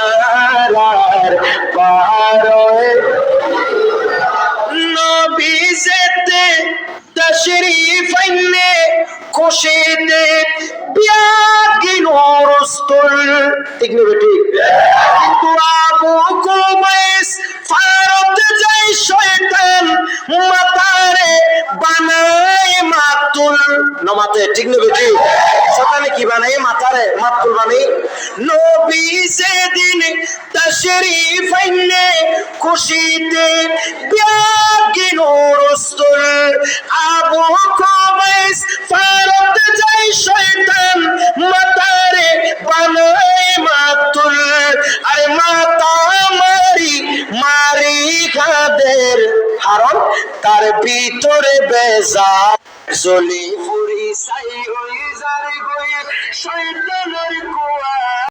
আর পারয় নবীজেতে তশরীফ এনে খুশিতে বিয়াগিন রস্তুল ঠিক না ঠিক? মাতুল নমাতে ঠিক নেবে ঠিক শয়তানে কি বানায় মাতারে মাতুল বানাই, নবী সেদিন তশরিফ আইনে খুশিতে বিয়াগিন রস্তুল আবু কুমাইস ফারত যাই শয়তান, মাতারে বানায় মাতুল আরে মাতা মারি মারি খাদের হারম তার ভিতরে বেজা জলি ফুরি সাই হই যার গয়ে শয়তানের কো